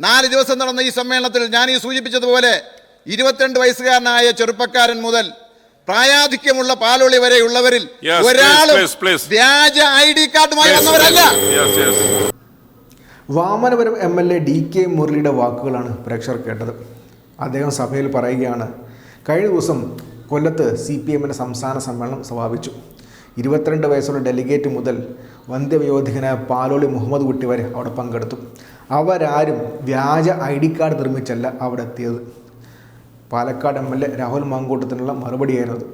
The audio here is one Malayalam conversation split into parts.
നാല് ദിവസം നടന്ന ഈ സമ്മേളനത്തിൽ ഞാൻ ഈ സൂചിപ്പിച്ചതുപോലെ ഇരുപത്തിരണ്ട് വയസ്സുകാരനായ ചെറുപ്പക്കാരൻ മുതൽ പ്രായാധിക്യമുള്ള പാലൊളി വരെ ഉള്ളവരിൽ please, ഒരാളും. വ്യാജ ഐ ഡി കാർഡുമായി വന്നവരല്ല. Vamanapuram M L A D K മുരളിയുടെ വാക്കുകളാണ് പ്രേക്ഷകർ കേട്ടത്. അദ്ദേഹം സഭയിൽ പറയുകയാണ് കഴിഞ്ഞ ദിവസം കൊല്ലത്ത് സി പി എമ്മിന്റെ സംസ്ഥാന സമ്മേളനം സമാപിച്ചു. ഇരുപത്തിരണ്ട് വയസ്സുള്ള ഡെലിഗേറ്റ് മുതൽ വന്ധ്യവയോധികനായ പാലോളി മുഹമ്മദ് കുട്ടി വരെ അവിടെ പങ്കെടുത്തു. അവരാരും വ്യാജ ഐ ഡി കാർഡ് നിർമ്മിച്ചല്ല അവിടെ എത്തിയത് Palakkad M L A Rahul മാങ്കൂട്ടത്തിനുള്ള മറുപടിയായിരുന്നു. അത്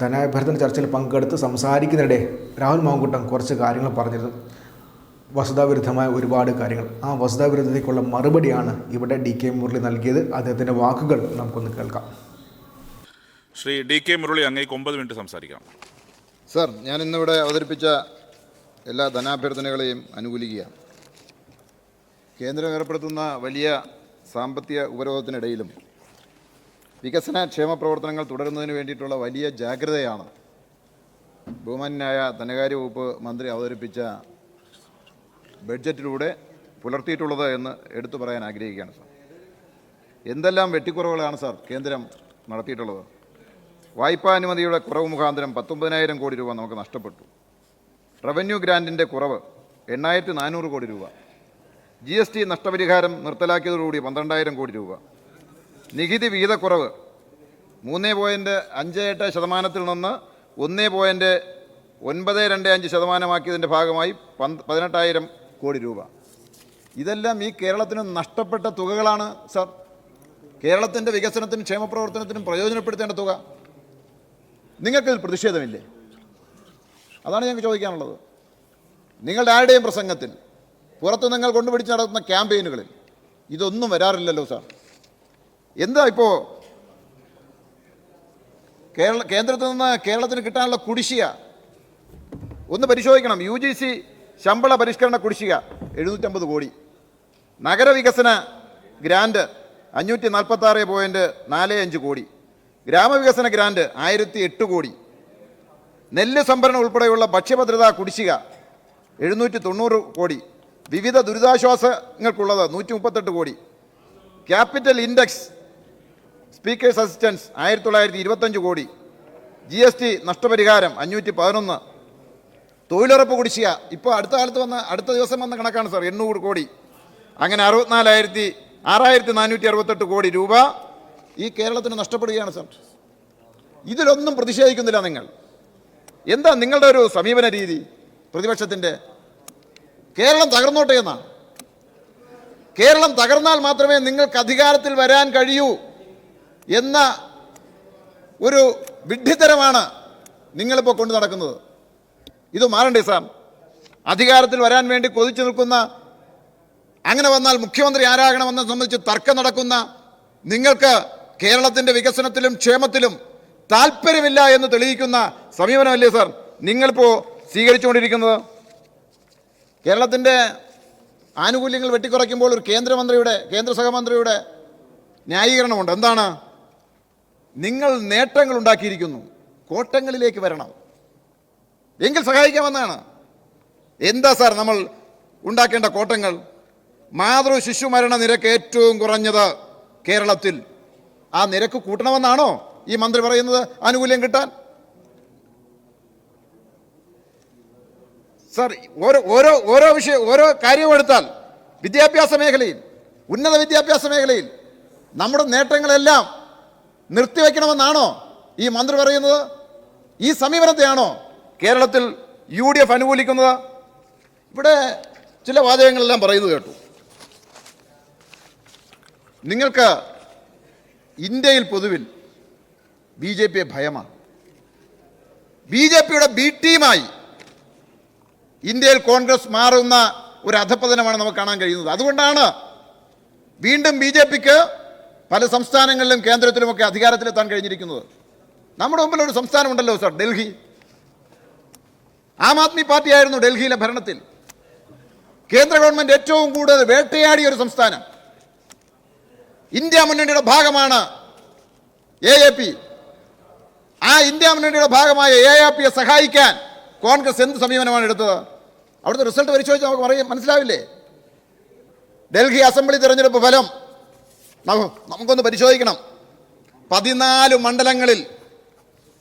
ധനാഭ്യർത്ഥന ചർച്ചയിൽ പങ്കെടുത്ത് സംസാരിക്കുന്നതിനിടെ രാഹുൽ മാങ്കൂട്ടം കുറച്ച് കാര്യങ്ങൾ പറഞ്ഞിരുന്നു. വസ്തുതാവിരുദ്ധമായ ഒരുപാട് കാര്യങ്ങൾ. ആ വസ്തുതാവിരുദ്ധതയ്ക്കുള്ള മറുപടിയാണ് ഇവിടെ ഡി കെ മുരളി നൽകിയത്. അദ്ദേഹത്തിന്റെ വാക്കുകൾ നമുക്കൊന്ന് കേൾക്കാം. ശ്രീ ഡി കെ മുരളി അങ്ങേക്ക് ഒമ്പത് മിനിറ്റ് സംസാരിക്കാം. സർ ഞാൻ ഇന്നിവിടെ അവതരിപ്പിച്ച എല്ലാ ധനാഭ്യർത്ഥനകളെയും അനുകൂലിക്കുകയാണ്. കേന്ദ്രം ഏർപ്പെടുത്തുന്ന വലിയ സാമ്പത്തിക ഉപരോധത്തിനിടയിലും വികസന ക്ഷേമ പ്രവർത്തനങ്ങൾ തുടരുന്നതിന് വേണ്ടിയിട്ടുള്ള വലിയ ജാഗ്രതയാണ് ബഹുമാന്യനായ ധനകാര്യ വകുപ്പ് മന്ത്രി അവതരിപ്പിച്ച ബഡ്ജറ്റിലൂടെ പുലർത്തിയിട്ടുള്ളത് എന്ന് എടുത്തു പറയാൻ ആഗ്രഹിക്കുകയാണ് സാർ. എന്തെല്ലാം വെട്ടിക്കുറവുകളാണ് സാർ കേന്ദ്രം നടത്തിയിട്ടുള്ളത്? വായ്പാ അനുമതിയുടെ കുറവ് മുഖാന്തരം പത്തൊമ്പതിനായിരം കോടി രൂപ നമുക്ക് നഷ്ടപ്പെട്ടു. റവന്യൂ ഗ്രാന്റിന്റെ കുറവ് എണ്ണായിരത്തി നാനൂറ് കോടി രൂപ. ജി എസ് ടി നഷ്ടപരിഹാരം നിർത്തലാക്കിയതോടുകൂടി പന്ത്രണ്ടായിരം കോടി രൂപ. നികുതി വിഹിതക്കുറവ് മൂന്ന് പോയിന്റ് അഞ്ച് എട്ട് ശതമാനത്തിൽ നിന്ന് ഒന്ന് പോയിന്റ് ഒൻപത് രണ്ട് അഞ്ച് ശതമാനമാക്കിയതിന്റെ ഭാഗമായി പന്ത് പതിനെട്ടായിരം കോടി രൂപ. ഇതെല്ലാം ഈ കേരളത്തിന് നഷ്ടപ്പെട്ട തുകകളാണ് സർ. കേരളത്തിന്റെ വികസനത്തിനും ക്ഷേമപ്രവർത്തനത്തിനും പ്രയോജനപ്പെടുത്തേണ്ട തുക. നിങ്ങൾക്കിതിൽ പ്രതിഷേധമില്ലേ? അതാണ് ഞങ്ങൾക്ക് ചോദിക്കാനുള്ളത്. നിങ്ങളുടെ ആരുടെയും പ്രസംഗത്തിൽ പുറത്ത് നിങ്ങൾ കൊണ്ടുപിടിച്ച് നടത്തുന്ന ക്യാമ്പയിനുകളിൽ. ഇതൊന്നും വരാറില്ലല്ലോ സാർ. എന്താ ഇപ്പോൾ കേരള കേന്ദ്രത്തിൽ നിന്ന് കേരളത്തിന് കിട്ടാനുള്ള കുടിശ്ശിക? ഒന്ന് പരിശോധിക്കണം. യു ജി സി ശമ്പള പരിഷ്കരണ കുടിശ്ശിക എഴുന്നൂറ്റമ്പത് കോടി. നഗരവികസന ഗ്രാൻഡ് അഞ്ഞൂറ്റി നാൽപ്പത്തി ആറ് പോയിന്റ് നാല് അഞ്ച് കോടി. ഗ്രാമവികസന ഗ്രാൻഡ് ആയിരത്തി എട്ട് കോടി. നെല്ല് സംഭരണം ഉൾപ്പെടെയുള്ള ഭക്ഷ്യഭദ്രതാ കുടിശ്ശിക എഴുന്നൂറ്റി തൊണ്ണൂറ് കോടി. വിവിധ ദുരിതാശ്വാസങ്ങൾക്കുള്ളത് നൂറ്റി മുപ്പത്തെട്ട് കോടി. ക്യാപിറ്റൽ ഇൻഡെക്സ് സ്പീക്കേഴ്സ് അസിസ്റ്റൻസ് ആയിരത്തി തൊള്ളായിരത്തി ഇരുപത്തഞ്ച് കോടി. ജി എസ് ടി നഷ്ടപരിഹാരം അഞ്ഞൂറ്റി പതിനൊന്ന് തൊഴിലുറപ്പ് കുടിശ്ശിക. ഇപ്പോൾ അടുത്ത കാലത്ത് വന്ന അടുത്ത ദിവസം വന്ന കണക്കാണ് സാർ എണ്ണൂറ് കോടി. അങ്ങനെ അറുപത്തിനാലായിരത്തി ആറായിരത്തി നാനൂറ്റി അറുപത്തെട്ട് കോടി രൂപ ഈ കേരളത്തിന് നഷ്ടപ്പെടുകയാണ് സാർ. ഇതിലൊന്നും പ്രതിഷേധിക്കുന്നില്ല നിങ്ങൾ. എന്താ നിങ്ങളുടെ ഒരു സമീപന രീതി പ്രതിപക്ഷത്തിന്റെ കേരളം തകർന്നോട്ടെ എന്നാണ് കേരളം തകർന്നാൽ മാത്രമേ നിങ്ങൾക്ക് അധികാരത്തിൽ വരാൻ കഴിയൂ എന്ന ഒരു വിഡ്ഢിത്തരമാണ് നിങ്ങളിപ്പോൾ കൊണ്ടു നടക്കുന്നത്. ഇത് മാറണ്ടേ സാർ അധികാരത്തിൽ വരാൻ വേണ്ടി കൊതിച്ചു നിൽക്കുന്ന അങ്ങനെ വന്നാൽ മുഖ്യമന്ത്രി ആരാകണമെന്ന സംബന്ധിച്ച് തർക്കം നടക്കുന്ന നിങ്ങൾക്ക് കേരളത്തിന്റെ വികസനത്തിലും ക്ഷേമത്തിലും താല്പര്യമില്ല എന്ന് തെളിയിക്കുന്ന സമീപനമല്ലേ സാർ? നിങ്ങളിപ്പോൾ സ്വീകരിച്ചുകൊണ്ടിരിക്കുന്നത്? കേരളത്തിന്റെ ആനുകൂല്യങ്ങൾ വെട്ടിക്കുറയ്ക്കുമ്പോൾ ഒരു കേന്ദ്രമന്ത്രിയുടെ കേന്ദ്ര സഹമന്ത്രിയുടെ ന്യായീകരണമുണ്ട്. എന്താണ്? നിങ്ങൾ നേട്ടങ്ങൾ ഉണ്ടാക്കിയിരിക്കുന്നു. കോട്ടങ്ങളിലേക്ക് വരണം. എങ്കിൽ സഹായിക്കാമെന്നാണ്. എന്താ സാർ നമ്മൾ ഉണ്ടാക്കേണ്ട കോട്ടങ്ങൾ? മാതൃ ശിശു മരണ നിരക്ക് ഏറ്റവും കുറഞ്ഞത് കേരളത്തിൽ. ആ നിരക്ക് കൂട്ടണമെന്നാണോ ഈ മന്ത്രി പറയുന്നത്? ആനുകൂല്യം കിട്ടാൻ? സാർ ഓരോ ഓരോ ഓരോ വിഷയം ഓരോ കാര്യവും എടുത്താൽ വിദ്യാഭ്യാസ മേഖലയിൽ ഉന്നത വിദ്യാഭ്യാസ മേഖലയിൽ നമ്മുടെ നേട്ടങ്ങളെല്ലാം നിർത്തിവെക്കണമെന്നാണോ ഈ മന്ത്രി പറയുന്നത്? ഈ സമീപനത്തെയാണോ കേരളത്തിൽ യു ഡി എഫ് അനുകൂലിക്കുന്നത്? ഇവിടെ ചില വാചകങ്ങളെല്ലാം പറയുന്നത് കേട്ടു. നിങ്ങൾക്ക് ഇന്ത്യയിൽ പൊതുവിൽ ബി ജെ പിയെ ഭയമാണ്. ബി ജെ പിയുടെ ബി ടീമായി ഇന്ത്യയിൽ കോൺഗ്രസ് മാറുന്ന ഒരു അധപ്പതനമാണ് നമുക്ക് കാണാൻ കഴിയുന്നത്. അതുകൊണ്ടാണ് വീണ്ടും ബി ജെ പിക്ക് പല സംസ്ഥാനങ്ങളിലും കേന്ദ്രത്തിലുമൊക്കെ അധികാരത്തിലെത്താൻ കഴിഞ്ഞിരിക്കുന്നത്. നമ്മുടെ മുമ്പിൽ ഒരു സംസ്ഥാനമുണ്ടല്ലോ സാർ ഡൽഹി. ആം ആദ്മി പാർട്ടി ആയിരുന്നു ഡൽഹിയിലെ ഭരണത്തിൽ. കേന്ദ്ര ഗവൺമെന്റ് ഏറ്റവും കൂടുതൽ വേട്ടയാടിയ ഒരു സംസ്ഥാനം. ഇന്ത്യ മുന്നണിയുടെ ഭാഗമാണ് എ എ പി. ആ ഇന്ത്യ മുന്നണിയുടെ ഭാഗമായ എ എ പിയെ സഹായിക്കാൻ കോൺഗ്രസ് എന്ത് സമീപനമാണ് എടുത്തത്? അവിടുത്തെ റിസൾട്ട് പരിശോധിച്ചാൽ നമുക്ക് പറയും മനസ്സിലാവില്ലേ? ഡൽഹി അസംബ്ലി തിരഞ്ഞെടുപ്പ് ഫലം നമു- നമുക്കൊന്ന് പരിശോധിക്കണം. പതിനാല് മണ്ഡലങ്ങളിൽ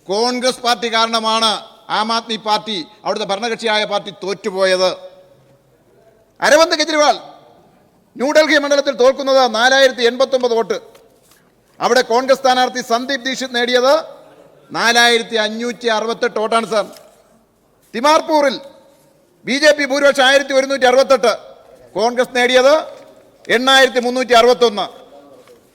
കോൺഗ്രസ് പാർട്ടി കാരണമാണ് ആം ആദ്മി പാർട്ടി അവിടുത്തെ ഭരണകക്ഷിയായ പാർട്ടി തോറ്റുപോയത്. അരവിന്ദ് കെജ്രിവാൾ ന്യൂഡൽഹി മണ്ഡലത്തിൽ തോൽക്കുന്നത് നാലായിരത്തി എൺപത്തൊമ്പത് വോട്ട്. അവിടെ കോൺഗ്രസ് സ്ഥാനാർത്ഥി സന്ദീപ് ദീക്ഷിത് നേടിയത് നാലായിരത്തി അഞ്ഞൂറ്റി അറുപത്തെട്ട് വോട്ടാണ് സാർ. തിമാർപൂറിൽ ബി ജെ പി ഭൂരിപക്ഷം ആയിരത്തി ഒരുന്നൂറ്റി അറുപത്തെട്ട് കോൺഗ്രസ് നേടിയത് എണ്ണായിരത്തി മുന്നൂറ്റി അറുപത്തൊന്ന്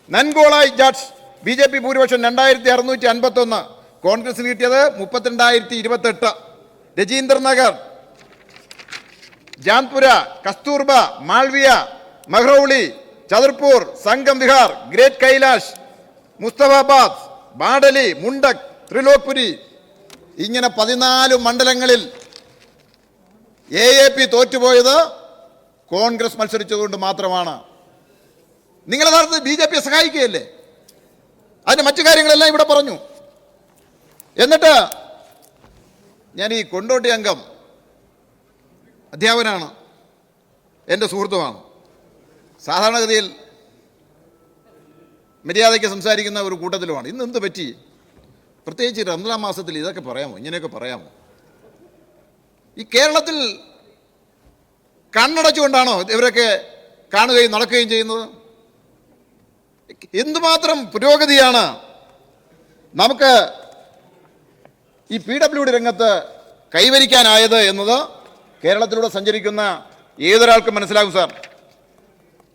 Nangloi Jat B J P ഭൂരിപക്ഷം രണ്ടായിരത്തി അറുന്നൂറ്റി അൻപത്തൊന്ന് കോൺഗ്രസിന് കിട്ടിയത് മുപ്പത്തിരണ്ടായിരത്തി ഇരുപത്തെട്ട് രജീന്ദർ നഗർ ജാൻപുര കസ്തൂർബ മാൾവിയ മഹ്റൌളി ചതുർപൂർ സംഗം വിഹാർ ഗ്രേറ്റ് കൈലാഷ് മുസ്തഫാബാദ് ബാഡലി മുണ്ടക് ത്രിലോക്പുരി ഇങ്ങനെ പതിനാല് മണ്ഡലങ്ങളിൽ എ എ പി തോറ്റുപോയത് കോൺഗ്രസ് മത്സരിച്ചതുകൊണ്ട് മാത്രമാണ്. നിങ്ങൾ യഥാർത്ഥത്തിൽ ബി ജെ പിയെ സഹായിക്കുകയല്ലേ? അതിന്റെ മറ്റു കാര്യങ്ങളെല്ലാം ഇവിടെ പറഞ്ഞു. എന്നിട്ട് ഞാൻ ഈ കൊണ്ടോട്ടി അംഗം അധ്യാപകനാണ്. എന്റെ സുഹൃത്തുമാണ്. സാധാരണഗതിയിൽ മര്യാദയ്ക്ക് സംസാരിക്കുന്ന ഒരു കൂട്ടത്തിലുമാണ്. ഇന്ന് എന്ത് പറ്റി? പ്രത്യേകിച്ച് റംസാൻ മാസത്തിൽ ഇതൊക്കെ പറയാമോ? ഇങ്ങനെയൊക്കെ പറയാമോ? ഈ കേരളത്തിൽ കണ്ണടച്ചുകൊണ്ടാണോ ഇവരൊക്കെ കാണുകയും നടക്കുകയും ചെയ്യുന്നത്? എന്തുമാത്രം പുരോഗതിയാണ് നമുക്ക് ഈ പി ഡബ്ല്യു ഡി രംഗത്ത് കൈവരിക്കാനായത് എന്നത് കേരളത്തിലൂടെ സഞ്ചരിക്കുന്ന ഏതൊരാൾക്കും മനസ്സിലാകും സാർ.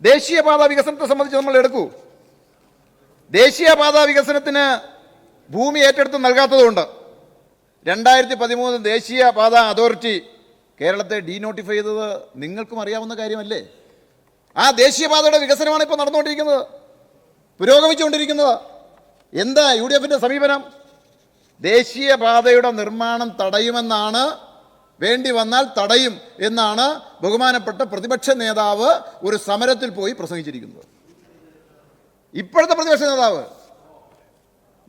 ദേശീയപാത വികസനത്തെ സംബന്ധിച്ച് നമ്മൾ എടുക്കൂ. ദേശീയപാത വികസനത്തിന് ഭൂമി ഏറ്റെടുത്ത് നൽകാത്തതുകൊണ്ട് രണ്ടായിരത്തി പതിമൂന്ന് ദേശീയ പാതാ അതോറിറ്റി കേരളത്തെ ഡീനോട്ടിഫൈ ചെയ്തത് നിങ്ങൾക്കും അറിയാവുന്ന കാര്യമല്ലേ? ആ ദേശീയപാതയുടെ വികസനമാണ് ഇപ്പോൾ നടന്നുകൊണ്ടിരിക്കുന്നത്. പുരോഗമിച്ചുകൊണ്ടിരിക്കുന്നത്. എന്താ യു ഡി എഫിന്റെ സമീപനം ദേശീയപാതയുടെ നിർമ്മാണം തടയുമെന്നാണ്. വേണ്ടി വന്നാൽ തടയും എന്നാണ് ബഹുമാനപ്പെട്ട പ്രതിപക്ഷ നേതാവ് ഒരു സമരത്തിൽ പോയി പ്രസംഗിച്ചിരിക്കുന്നത്. ഇപ്പോഴത്തെ പ്രതിപക്ഷ നേതാവ്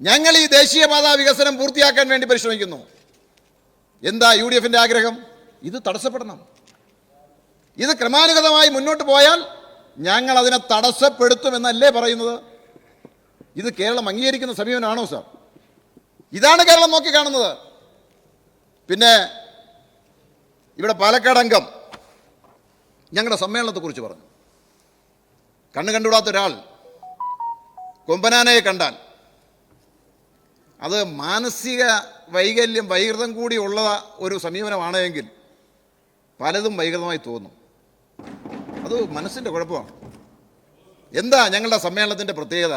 ഞങ്ങൾ ഈ ദേശീയപാത വികസനം പൂർത്തിയാക്കാൻ വേണ്ടി പരിശ്രമിക്കുന്നു. എന്താ യു ഡി എഫിന്റെ ആഗ്രഹം? ഇത് തടസ്സപ്പെടണം. ഇത് ക്രമാനുഗതമായി മുന്നോട്ട് പോയാൽ ഞങ്ങൾ അതിനെ തടസ്സപ്പെടുത്തുമെന്നല്ലേ പറയുന്നത്? ഇത് കേരളം അംഗീകരിക്കുന്ന സമീപനമാണോ സാർ? ഇതാണ് കേരളം നോക്കിക്കാണുന്നത് പിന്നെ ഇവിടെ പാലക്കാട് അംഗം ഞങ്ങളുടെ സമ്മേളനത്തെക്കുറിച്ച് പറഞ്ഞു. കണ്ണു കണ്ടുവിടാത്ത ഒരാൾ കൊമ്പനാനയെ കണ്ടാൽ അത് മാനസിക വൈകല്യം വൈകൃതം കൂടി ഉള്ള ഒരു സമീപനമാണ് എങ്കിൽ പലതും വൈകൃതമായി തോന്നും. അത് മനസ്സിന്റെ കുഴപ്പമാണ്. എന്താ ഞങ്ങളുടെ സമ്മേളനത്തിന്റെ പ്രത്യേകത?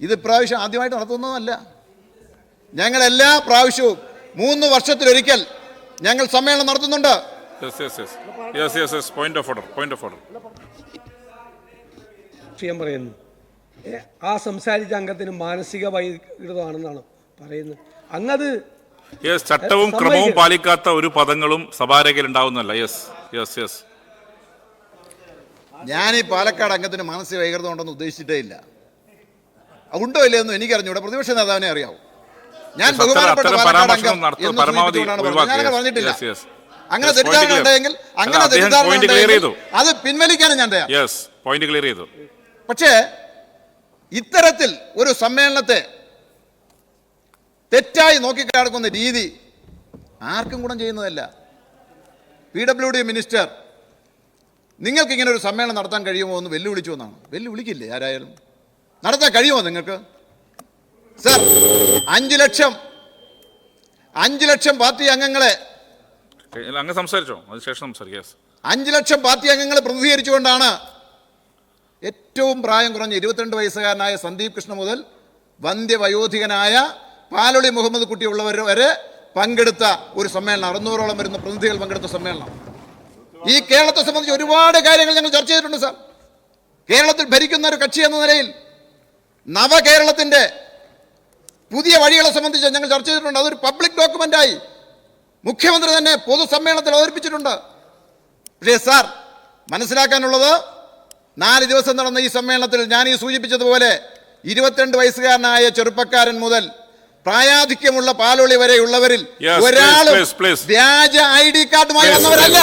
ഇത് ഇപ്രാവശ്യം ആദ്യമായിട്ട് നടത്തുന്നതല്ല. ഞങ്ങളെല്ലാ പ്രാവശ്യവും മൂന്ന് വർഷത്തിലൊരിക്കൽ ഞങ്ങൾ സമ്മേളനം നടത്തുന്നുണ്ട്. Yes yes yes yes yes yes point of order point of order രാഷ്ട്രീയം പറയുന്നു. ആ സംസാരിച്ച അംഗത്തിന് മാനസിക വൈകൃതമാണെന്നാണ്? പറയുന്നത് അങ്ങത് യെസ് ചട്ടവും ക്രമവും പാലിക്കാത്ത ഒരു പദങ്ങളും സഭാരേഖയിൽ ഉണ്ടാവുന്നല്ല യെസ് യെസ് യെസ് ഞാൻ ഈ പാലക്കാട് അംഗത്തിന് മാനസിക വൈകൃതം ഉണ്ടെന്ന് ഉദ്ദേശിച്ചിട്ടേ ഇല്ല. ഉണ്ടോ ഉണ്ടോ ഇല്ലയെന്നും എനിക്കറിഞ്ഞൂടെ. പ്രതിപക്ഷ നേതാവിനെ അറിയാവൂ. ഞാൻ ബഹുമാനപ്പെട്ട പാലക്കാട് അംഗം. ഞാനങ്ങനെ പറഞ്ഞിട്ടില്ല. അങ്ങനെ തെറ്റിദ്ധാരണ ഉണ്ടെങ്കിൽ അങ്ങനെ തെറ്റിദ്ധാരണ ഉണ്ടെങ്കിൽ അത് പിൻവലിക്കാനും ഞാൻ തയ്യാർ യെസ് പോയിന്റ് ക്ലിയർ ചെയ്തു. പക്ഷേ ഇത്തരത്തിൽ ഒരു സമ്മേളനത്തെ തെറ്റായി നോക്കി കിടക്കുന്ന രീതി ആർക്കും ഗുണം ചെയ്യുന്നതല്ല. പി ഡബ്ല്യു ഡി മിനിസ്റ്റർ നിങ്ങൾക്ക് ഇങ്ങനെ ഒരു സമ്മേളനം നടത്താൻ കഴിയുമോ എന്ന് വെല്ലുവിളിച്ചു എന്നാണ്. വെല്ലുവിളിക്കില്ലേ ആരായാലും? നടത്താൻ കഴിയുമോ നിങ്ങൾക്ക്? സർ അഞ്ചു ലക്ഷം അഞ്ചു ലക്ഷം പാർട്ടി അംഗങ്ങളെ അങ്ങ് സംസാരിച്ചോ? അതിനുശേഷം സംസാരിക്കാം. അഞ്ച് ലക്ഷം പാർട്ടി അംഗങ്ങളെ പ്രതിനിധീകരിച്ചുകൊണ്ടാണ് ഏറ്റവും പ്രായം കുറഞ്ഞ ഇരുപത്തിരണ്ട് വയസ്സുകാരനായ സന്ദീപ് കൃഷ്ണ മുതൽ വന്ധ്യവയോധികനായ പാലൊളി മുഹമ്മദ് കുട്ടി ഉള്ളവർ വരെ പങ്കെടുത്ത ഒരു സമ്മേളനം അറുന്നൂറോളം വരുന്ന പ്രതിനിധികൾ പങ്കെടുത്ത സമ്മേളനം. ഈ കേരളത്തെ സംബന്ധിച്ച് ഒരുപാട് കാര്യങ്ങൾ ഞങ്ങൾ ചർച്ച ചെയ്തിട്ടുണ്ട് സാർ. കേരളത്തിൽ ഭരിക്കുന്ന ഒരു കക്ഷി എന്ന നിലയിൽ നവകേരളത്തിന്റെ പുതിയ വഴികളെ സംബന്ധിച്ച് ഞങ്ങൾ ചർച്ച ചെയ്തിട്ടുണ്ട്. അതൊരു പബ്ലിക് ഡോക്യുമെന്റായി മുഖ്യമന്ത്രി തന്നെ പൊതുസമ്മേളനത്തിൽ അവതരിപ്പിച്ചിട്ടുണ്ട്. പക്ഷേ സാർ മനസ്സിലാക്കാനുള്ളത് നാല് ദിവസം നടന്ന ഈ സമ്മേളനത്തിൽ ഞാൻ ഈ സൂചിപ്പിച്ചതുപോലെ ഇരുപത്തിരണ്ട് വയസ്സുകാരനായ ചെറുപ്പക്കാരൻ മുതൽ പ്രായാധിക്യമുള്ള പാലൊളി വരെയുള്ളവരിൽ ഒരാളും. വ്യാജ ഐ ഡി കാർഡുമായി വന്നവരല്ല